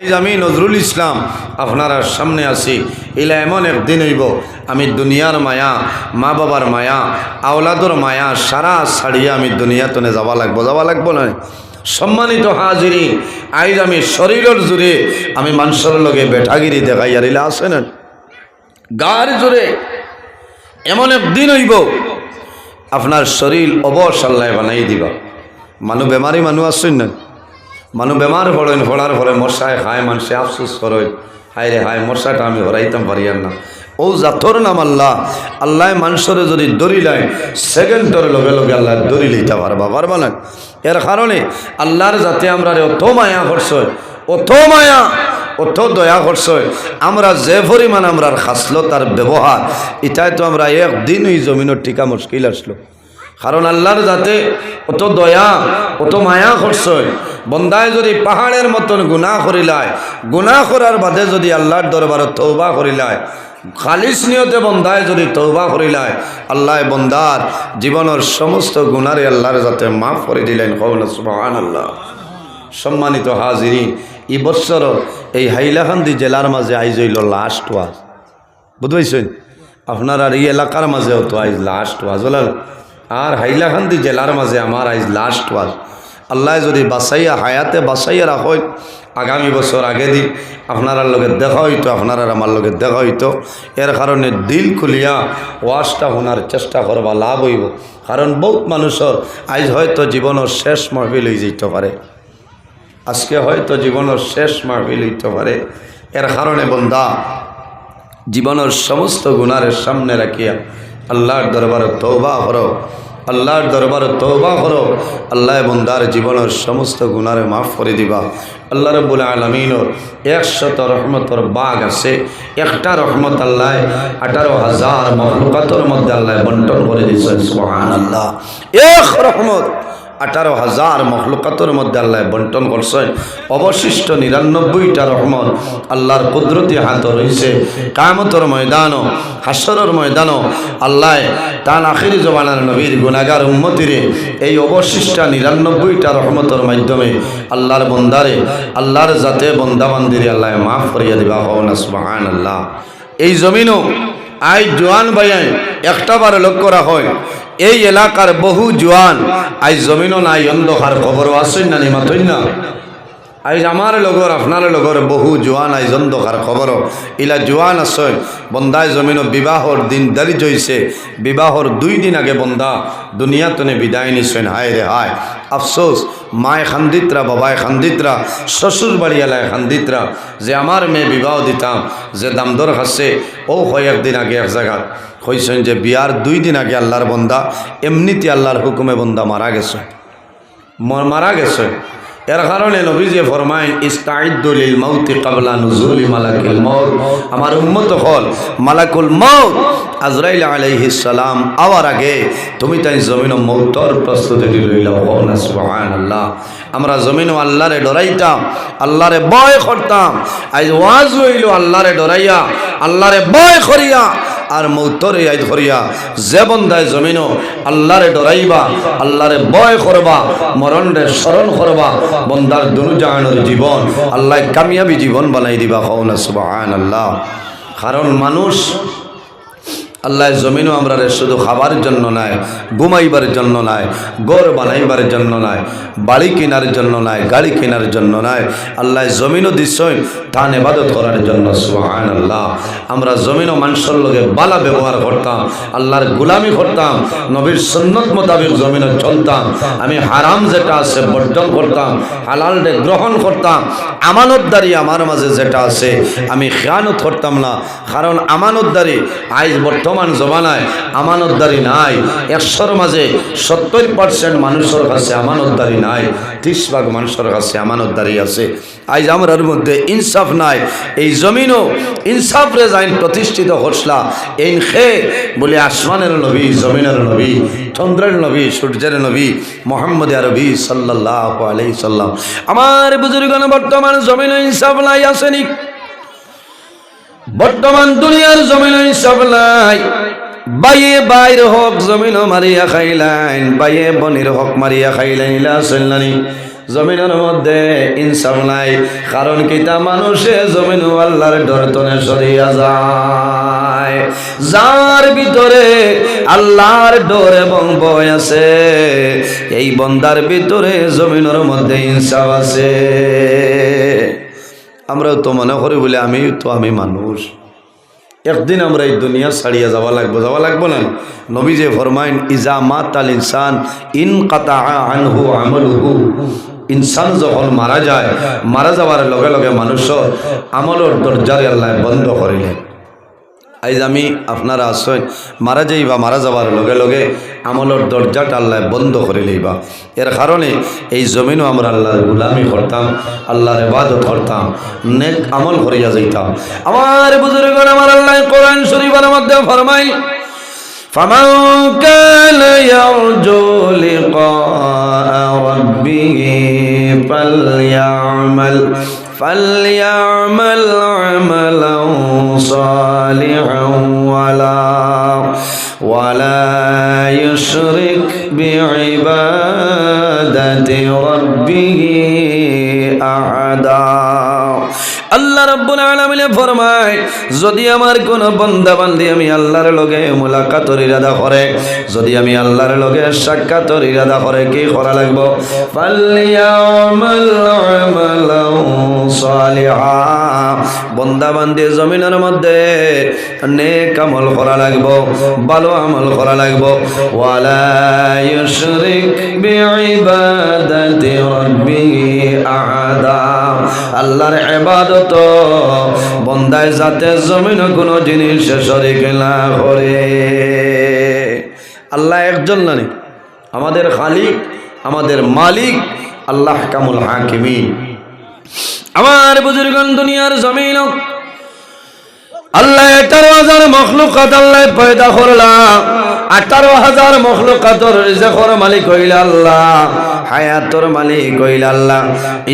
আমি নজরুল ইসলাম, আপনারা সামনে আছি। ইলা এমন একদিন হইব, আমি দুনিয়ার মায়া মা বাবার মায়া, আওলাদর মায়া, সারা ছাড়িয়ে আমি দুনিয়াতনে যাওয়া লাগবো যাওয়া লাগবো না সম্মানিত হাজিরি, আইজ আমি শরীরের জুড়ে আমি মানুষের লগে বেঠাগিরি দেখাই, আর ইলা আছে না? গার জুড়ে এমন একদিন হইব, আপনার শরীর অবশ আল্লাহ বানাই দিবা। মানুষ বেমারি মানুষ আসছেন না? মানুষ বেমার পড়েন পড়ার পরে মশায় খায় মানুষে আফসোস করেন হায় রে হায়, মশাটা আমি হরাইতাম পারিয়ার না। ও জাথর নাম আল্লাহ। আল্লাহ মানুষের যদি দড়ি লাই সেকেন্ডের লগে লগে আল্লাহ দড়ি লইতে পারবা পারবা না? এর কারণে আল্লাহর যাতে আমরা অত মায়া করছয় অত মায়া, অত দয়া করছয় আমরা যে পরিমাণ আমরা খাসলো তার ব্যবহার, এটাই তো আমরা একদিন জমিনের টিকা মুশকিল আসলো। কারণ আল্লাহর যাতে অত দয়া, অত মায়া করছয় বন্দায় যদি পাহাড়ের মতন গুণা করিলায় গুণা করার বাদে যদি আল্লাহর দরবারে তৌবা করিলায় খালিস নিয়তে বন্দায় যদি তৌবা করিলায় আল্লাহ বন্দার জীবনের সমস্ত গুণারে আল্লাহর যাতে মাফ করে দিলেন কৌন সুবহান আল্লাহ সম্মানিত হাজিরি এই বৎসর এই হাইলাকান্দি জেলার মাঝে আইজ হইল লাস্ট ওয়াজ। বুঝবাইছেন আপনার আর এই এলাকার মাঝেও তো আইজ লাস্ট ওয়াজ। আর হাইলাকান্দি জেলার মাঝে আমার আইজ লাস্ট ওয়াজ আল্লাহ যদি বাসাইয়া হায়াতে বাসাইয়া রাখেন আগামী বছর আগে দিন আপনার লগে দেখা হইতো আপনার আমার লগে দেখা হইতো। এর কারণে দিল খুলিয়া ওয়াজটা শোনার চেষ্টা করবা, লাভ হইব। কারণ বহুত মানুষের আজ হয়তো জীবনের শেষ মাহফিল হয়ে যেতে পারে। আজকে হয়তো জীবনের শেষ মাহফিল হইতে পারে। এর কারণে বন্ধা জীবনের সমস্ত গুণারের সামনে রাখিয়া আল্লাহর দরবারে তৌবা করো, আল্লাহর দরবারে তৌবা করো। আল্লাহ বন্দার জীবনের সমস্ত গুণারে মাফ করে দিবা। আল্লাহ রব্বুল আলমিনর একশত রহমতর বাঘ আছে। একটা রহমত আল্লাহ, আঠারো হাজার মহলুকাতর মধ্যে আল্লাহ বন্টন করে দিয়েছেন সোহান আল্লাহ এক রহমত। আঠারো হাজার মখলুকাতের মধ্যে আল্লাহ বন্টন করছেন। অবশিষ্ট নিরানব্বইটা রহমত আল্লাহর কুদরতি হাত রয়েছে। কামতর ময়দানও হাসরের ময়দানও আল্লাহ তান আখিরি জমানার নবীর গুণাগার উন্মতিরে এই অবশিষ্ট নিরানব্বইটা রহমতের মাধ্যমে আল্লাহর বন্দারে, আল্লাহর জাতে বন্দাবান্দিরে আল্লাহ মাফ করিয়া দিবা হন সুবাহান আল্লাহ এই জমিনও, আই জোয়ান ভাইয়াই একটা বার লক্ষ্য রাখ হয় এই এলাকার বহু জোয়ান আজ জমিনও নাই অন্ধকার খবরও আসেন না নিমাতই না। আইজ আমার লগর আপনার লগর বহু জোয়ান আইজ অন্ধকার খবরও ইলা জোয়ান আসেন বন্দায় জমিন বিবাহর দিন দাঁড়ি জইছে। বিবাহর দুই দিন আগে বন্দা, দুনিয়াতনে বিদায় নিছেন, হায় রে হায়। আফসোস, মায় খান্দিতরা বাবায় খান্দিতরা শ্বশুর বাড়ি এলায় খান্দিতরা যে আমার মেয়ে বিবাহ দিতাম, যে দামদর খাচ্ছে ও হয় একদিন আগে এক জায়গা কইছেন যে বিয়ার দুই দিন আগে আল্লাহর বন্দা, এমনিতে আল্লাহর হুকুমে বন্দা মারা গেছে। মারা গেছে। এর কারণে নবীজি ফরমাইন ইস্তাইদ্দুল মাউতি কাবলা নুজুলি মালাকুল মউত। আমার উম্মত হল, মালাকুল মউত, আজরাইল আলাইহিস সালাম আওয়ার আগে তুমি তাই জমিন মৌতর প্রস্তুতি না সুবহানাল্লাহ। আমরা জমিন আল্লাহরে ডরাইতাম, আল্লাহরে ভয় করতাম। আজ ওয়াজ হইল আল্লাহরে ডরাইয়া, আল্লাহরে ভয় করিয়া আর মৌতরে আই ধরিয়া যে দায় জমিন আল্লাহরে ডরাইবা, আল্লাহরে বয় করবা, মরণরে স্মরণ করবা, বন্দার দুনু জাহানোর জীবন আল্লাহ কামিয়াবি জীবন বানাই দিবা হও না সুবাহান আল্লাহ কারণ মানুষ আল্লাহ জমিনও আমরা শুধু খাবার জন্য নাই, ঘুমাইবার জন্য নাই গড় বানাইবার জন্য নাই, বাড়ি কেনার জন্য নাই, গাড়ি কেনার জন্য নাই, আল্লাহ জমিনও দিচ্ছই ধান এবাদত করার জন্য সুহান আল্লাহ আমরা জমিনও মানুষের লগে বালা ব্যবহার করতাম, আল্লাহর গুলামি করতাম, নবীর সন্ন্যত মোতাবেক জমিনও চলতাম, আমি হারাম যেটা আছে বর্জন করতাম হালালরে গ্রহণ করতাম, আমানতদারি আমার মাঝে যেটা আছে, আমি খেয়ানত করতাম না, কারণ আমানতদারি আইজ বর্তমান জমানায় আমানতদারি নাই। একশোর মাঝে সত্তর পার্সেন্ট মানুষের কাছে আমানতদারি নাই। ত্রিশ ভাগ মানুষের কাছে আমানতদারি আছে। আজ আমরার মধ্যে ইনসাফ নাই। এই জমিনও ইনসাফ রে যাইন প্রতিষ্ঠিত হসলা এই খে বলে আসমানের নবী, জমিনের নবী, চন্দ্রের নবী, সূর্যের নবী, মোহাম্মদ আরবি সাল্লাহ আলাই সাল্লাম। আমার বুজুর্গণ, বর্তমান জমিন ইনসাফ নাই, আসেনি। বর্তমান দুনিয়ার জমিন ইনসাফ নাই। বাইয়ে বাইর হক জমিন মারিয়া খাইলাইন বাইয়ে বনির হক মারিয়া খাইলাইন জমিনের মধ্যে ইনসাফ নাই, কারণ কিতা মানুষে জমিন আল্লাহর ডরতনে সরিয়া যায়। যার ভিতরে আল্লাহর ডর এবং ভয় আছে, এই বন্দার ভিতরে জমিনের মধ্যে ইনসাফ আছে। আমরাও তো মনে করি বলে আমি তো আমি মানুষ। একদিন আমরা এই দুনিয়া ছাড়িয়া যাওয়া লাগবো যাওয়া লাগবো না। নবী যে ফরমাইন, ইজা মাত আল ইনসান, ইন কাতা আনহু আমলহু। ইনসান যখন মারা যায়, মারা যাওয়ার লগে লগে মানুষের আমলের দরজারে আল্লাহ বন্ধ করিলেন আজ আমি, আপনারা আসেন, মারা যাই বা মারা যাওয়ার লগে লগে আমলের দরজাটা আল্লাহ বন্ধ করে লইবা এর কারণে এই জমিনও আমরা আল্লাহর গুলামি করতাম আল্লাহর ইবাদত করতাম নেক আমল করিয়া যাইতাম আমার বুজুর্গ আমার আল্লাহ কোরআন শরীফের মধ্যে ফরমাই فمن كان يرجو لقاء ربه فليعمل فليعمل عملا صالحا ولا ولا يشرك بعبادة ربه أحدا আল্লাহ রব্বুল আলামিনে ফরমায় যদি আমার কোন বান্দা বান্দি আমি আল্লাহর লগে মুলাকাতর ইরাদা করে যদি আমি আল্লাহর লগে সাক্ষাতর ইরাদা করে কি করা লাগবো ফালিয়ামাল আমালান সালিহা বান্দা বান্দি জমিনের মধ্যে নেক আমল করা লাগবো ভালো আমল করা লাগবো। আল্লাহর ইবাদত, বন্দায় যাতে জমিন কোনো জিনিস শরিক না করে। আল্লাহ একজন নানি আমাদের খালিক, আমাদের মালিক, আল্লাহ কামুল হাকিমিন। আমার বুজুর্গন দুনিয়ার জমিন আল্লাহ এটারো হাজার মখলুকাত আল্লাহ পয়দা করলাম আঠারো হাজার মখলুকাতর রিজেকর মালিক হইলা আল্লাহ। হায়াতর মালিক হইল আল্লাহ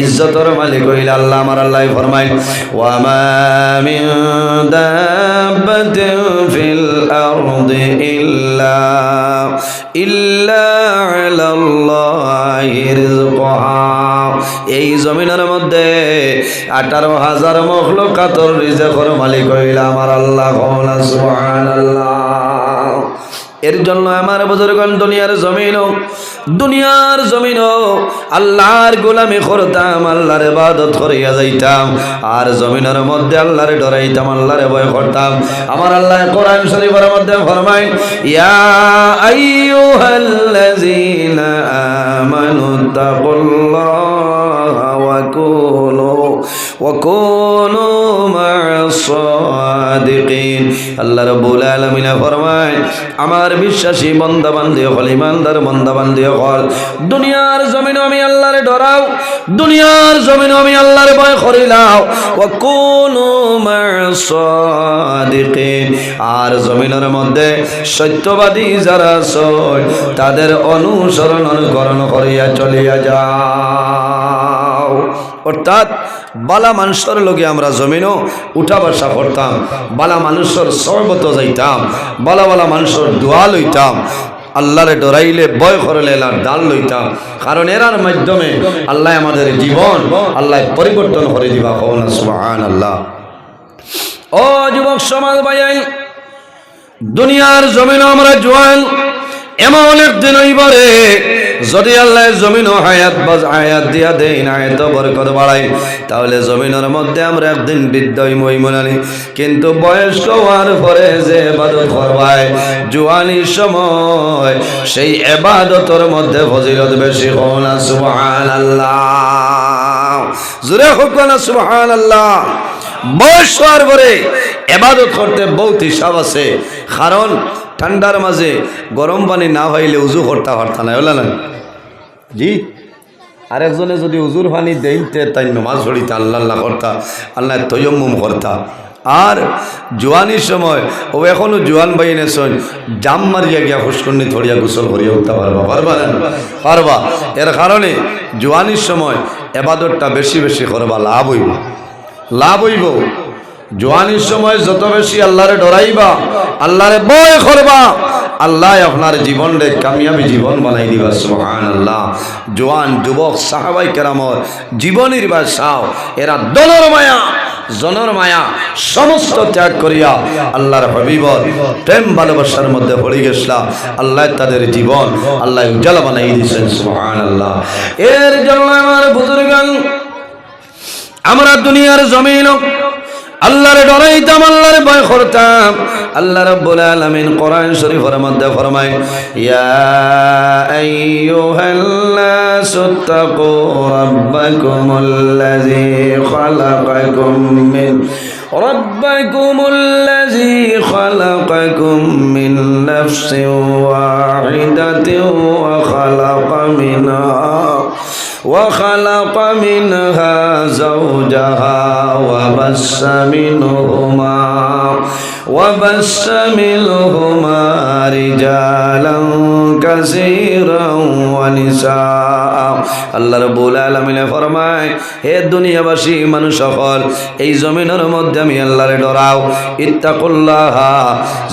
ইজ্জতর মালিক হইল আল্লাহ। আমার আল্লাহ ফরমাই ওয়ামা মিন ফিল আরদি ইল্লা ইল্লা আলাল্লাহি এই জমিনের মধ্যে আঠারো হাজার মখলুকাতর রিজেকর মালিক হইল আমার আল্লাহ সুবহানাল্লাহ। এর জন্য আমার বুজুর্গন দুনিয়ার জমিন দুনিয়ার জমিন আল্লাহর গোলামি করতাম, আল্লাহর ইবাদত করিয়া যাইতাম, আর জমিনের মধ্যে আল্লাহরে ডরাইতাম, আল্লাহরে ভয় করতাম। আমার আল্লাহ কোরআন শরীফের মধ্যে ফরমায়, ইয়া আইয়ুহাল্লাযীনা আমানু তাকুল্লাহা ওয়া কুনু কুনু মা'আস সাদিকিন আল্লাহ রাব্বুল আমার বিশ্বাসী বান্দা বান্দি হল ইমানদার বান্দা বান্দি হল। দুনিয়ার জমিন আমি আল্লাহরে ডরাও, দুনিয়ার জমিন আমি আল্লাহরে ভয় করিলাও ও কোন আর জমিনের মধ্যে সত্যবাদী যারা সই তাদের অনুসরণ, অনুকরণ করিয়া চলিয়া যাও। অর্থাৎ বালা মানুষের লগে আমরা জমিনও উঠা বসা করতাম, বালা মানুষের সর্বত যাইতাম, বালা বালা মানুষের দোয়া লইতাম, আল্লাহরে ডরাইলে, বয় করলে এলার ডাল লইতাম। কারণ এরার মাধ্যমে আল্লাহ আমাদের জীবন, আল্লাহ পরিবর্তন করে দিবা সুবহান আল্লাহ ও যুবক সমাজ ভাই দুনিয়ার জমিন আমরা জোয়ান এমন একদিন হইবারে, যদি আল্লাহ জমিন ও হায়াত বাজ হায়াত দিয়া দেই না এত বরকত বাড়াই তাহলে জমিনের মধ্যে আমরা একদিন বৃদ্ধ মই মনানি কিন্তু বয়স্ক হওয়ার পরে যে এবাদত করবাই জুয়ানির সময়, সেই এবাদতর মধ্যে ফজিলত বেশি হন সুবহান আল্লাহ জুড়ে হোক না সুবহান আল্লাহ বয়স হওয়ার পরে এবাদত করতে বহুত হিসাব আছে। কারণ ঠান্ডার মাঝে গরম পানি না হইলে উজু করতে পারতা না হলে না? জি? আরেকজনে যদি উজুর পানি দেইতে তাই নমাজ পড়িতে আল্লাহ আল্লাহ করতা, আল্লাহ তৈয়ম্মুম করতা। আর জোয়ানির সময়, ও এখনও জোয়ান বাইনে শোন, জাম মারিয়া গিয়া ফুসকুন্নি থরিয়া গোসল করিয়া উঠতে পারবা পারবা পারবা। এর কারণে জোয়ানির সময় এবাদতটা বেশি বেশি করবা, লাভ হইব। লাভ হইব। জোয়ানির সময় যত বেশি আল্লাহরে ডরাইবা, আল্লাহরে বয় করবা, আল্লাহ আপনার জীবনরে কামিয়াবি জীবন বানাই দিবা সুহান আল্লাহ জোয়ান, যুবক, সাহাবাই কেরামর জীবনের বা সাও এরা দলর মায়া, জনর মায়া সমস্ত ত্যাগ করিয়া আল্লাহর হবিবর প্রেম ভালোবাসার মধ্যে পড়ে গেছিলাম আল্লাহ তাদের জীবন, আল্লাহ উজ্জ্বলা বানাই দিয়েছেন সুহান আল্লাহ এর জন্য আমার বুজুর্গান, আমরা দুনিয়ার জমিন আল্লাহরে ডরাইতাম, আল্লাহরে ভয় করতাম। আল্লাহ রাব্বুল আলামিন কোরআন শরীফের মধ্যে ফরমায়, ইয়া আইয়ুহান্নাস তাকু রাব্বাকুমুল্লাযী খালাকাকুম মিন, রাব্বাকুমুল্লাযী খালাকাকুম মিন নাফসিন ওয়াহিদাতিন ওয়া খালাqa মিনহা। وخلق منها زوجها وبس منهما وبس منهما رجالا كثيرا ونساء আল্লাহ রব্বুল আলামিনে ফরমায় হে দুনিয়াবাসী মানুষ সকল এই জমিনের মধ্যে আমি আল্লাহরে ডরাও ইত্তাকুল্লাহ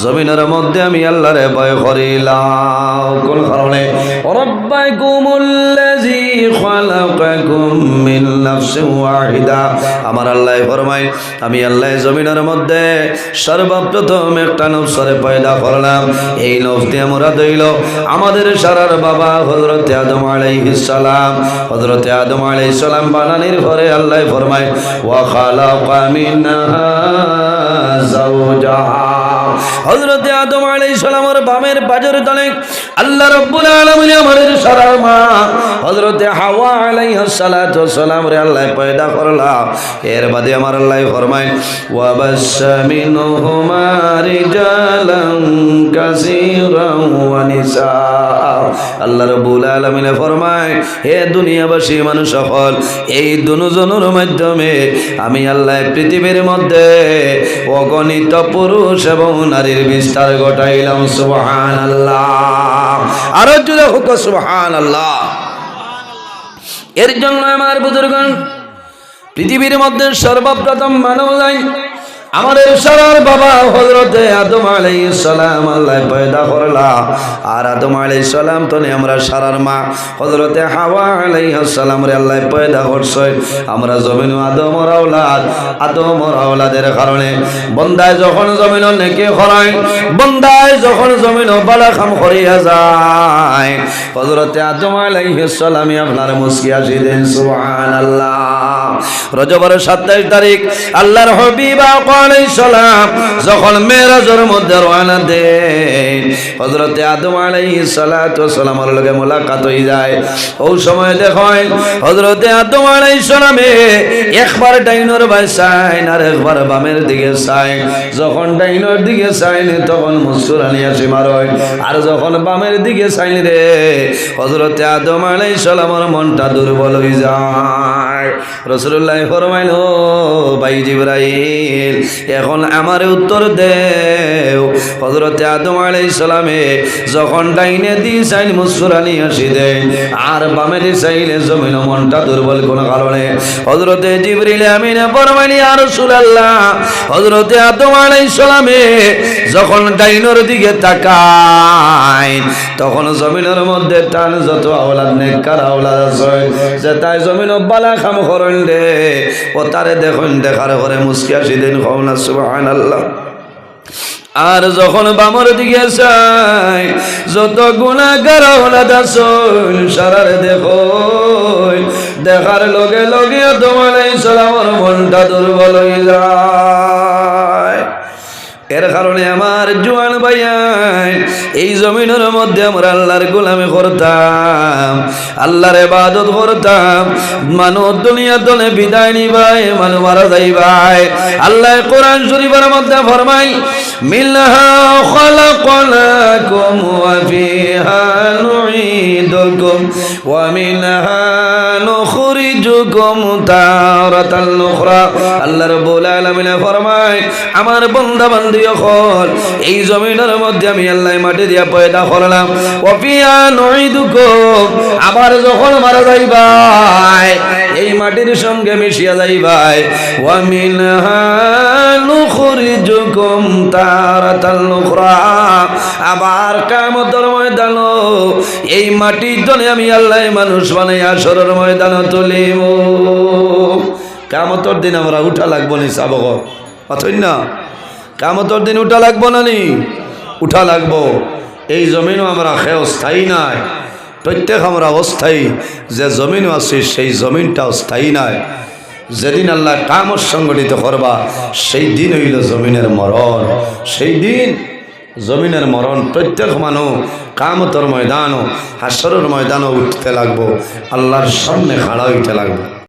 জমিনের মধ্যে আমি আল্লাহরে ভয় করিলাম কোন কারণে রব্বাকুমুল্লাযী খালাকাকুম মিন নাফসিন ওয়াহিদা আমার আল্লাহ ফরমায়, আমি আল্লাহ জমিনের মধ্যে সর্বপ্রথম একটা নফসরে পয়দা করলাম। এই নফস দিয়ে মোরা দইল আমাদের সারার বাবা হজরত আদম আলাইহিস সালাম। হজরত আদম আলাইহিস সালাম বানানির পরে আল্লাহ ফরমায়, ওয়া যাওজাহা হজরত আদম আলাইহিস বামের বাজর তলে আল্লাহ রাব্বুল আলামিন আমাদের সারার মা হজরত হাওয়া আলাইহিস সালাতু সালাম রে আল্লাহ পয়দা করলা। এর বাদে আমার আল্লাহ ফরমায়, ওয়া বাসসা মিনহুমা রিজালান কাসীরান ওয়া নিসা আল্লাহ রাব্বুল আলামিন ফরমায়, হে দুনিয়াবাসী মানুষ সকল, এই দুজনের মাধ্যমে আমি আল্লাহ পৃথিবীর মধ্যে অগণিত পুরুষ এবং নারীর বিস্তার ঘটাইলাম, সুবহানাল্লাহ। আরও জুড়ে হুক সুবহানাল্লাহ। এর জন্য আমার বুজুর্গণ পৃথিবীর মধ্যে সর্বপ্রথম মানব আমাদের সারার বাবা হজরতে আদম আলাই সালাম আল্লাহ পয়দা করলা। আর আদম আলাই সালাম তো আমরা সারার মা। হজরতে হাওয়া আলাই সালাম রে আল্লাহ পয়দা করছে। আমরা জমিন আদমর আওলাদ। আদমর আওলাদের কারণে বন্দায় যখন জমিন নেকে খরায়, বন্দায় যখন জমিন বালা খাম করিয়া যায়। হজরতে আদম আলাই সালামই আপনার মুসকি আসি দেন, সুবহানাল্লাহ। রজবর সাতাইশ তারিখ আল্লাহর হবিবা আলাইহিস সালাম যখন মেরাজের মধ্যে রওনা দেন, হযরতে আদম আলাইহিস সালাতু সালামের লগে মোলাকাত হই যায়। ওই সময় দেখেন হযরতে আদম আলাইহিস সালামে একবার ডাইনর বাই সাইন আর একবার বামের দিকে সাইন। যখন ডাইনর দিকে সাইন তখন মুসকুরানি আসি মারয় আর যখন বামের দিকে সাইন রে, হযরতে আদম আলাইহিস সালামের মনটা দুর্বল হয়ে যায়। রসুল্লাহ ফরমাইল ভাই জিব্রাইল এখন আমার উত্তর দেও। হজরতে আদম আলাই সালামে যখন ডাইনে দি চাইল মুসুরানি আসি দেয় আর বামে দি চাইলে জমিন মনটা দুর্বল, কোন কারণে হজরতে জিবরিল আমিনে ফরমাইলি আর রসুলাল্লাহ। হজরতে আদম আলাই সালামে যখন ডাইনর দিকে তাকায়, তখন জমিনের মধ্যে টান যত আওলাদ, নেককার আওলাদ আছে। যে তাই জমিন বালা খাম করেন রে, ও তারে দেখুন, দেখার ঘরে মুসকি আসি দিন কওনা সুবহানাল্লাহ। আর যখন বামর দিকে চাই যত গুণাগার ওলাদ আসল, সারার দেখো দেখার লগে লগে তোমার এই সালামর মনটা দুর্বল হয়ে এর কারণে আমার জোয়ান এই জমিনের মধ্যে আমরা আল্লাহর গোলামি করতাম, আল্লাহর ইবাদত করতাম। মানুষ দুনিয়া দলে বিদায় নিবাই মানুষ মারা যাইবাই আল্লাহ কোরআন শরীফের মধ্যে ফরমাই মিলহা খালাকনাকুম ওয়া ফিহা নুঈদুকুম। মিনহা নুখরিজুকুম তারাতাল উখরা আল্লাহ রাব্বুল আলামিন ফরমায়, আমার বান্দা বান্দি এই জমিনের মধ্যে আমি আল্লাহ মাটি দিয়া পয়দা করলাম। অপিয়া নইদুকুম আবার যখন মারা যাইবাই, এই মাটির সঙ্গে মিশিয়া যাইবাই। ওয়া মিনহা নুখরিজুকুম তারাতাল উখরা। আবার কামতর ময়দান এই মাটির দলে আমি আল্লাহ মানুষ বানাই, আসরের ময়দান তুলিব। কামতর দিন আমরা উঠা লাগবো নি সাবক অথই না? কামতর দিন উঠা লাগবো না নি? উঠা লাগবো। এই জমিনও আমরা খেয়ে স্থায়ী নাই। প্রত্যেক আমরা অস্থায়ী। যে জমিনও আছে, সেই জমিনটাও স্থায়ী নাই। যেদিন আল্লাহ কামত সংগঠিত করবা, সেই দিন হইল জমিনের মরণ। সেই দিন জমিনের মরণ প্রত্যেক মানুষ কামতর ময়দানও হাসরের ময়দানও উঠতে লাগবো আল্লাহর সামনে খাড়া হইতে লাগবো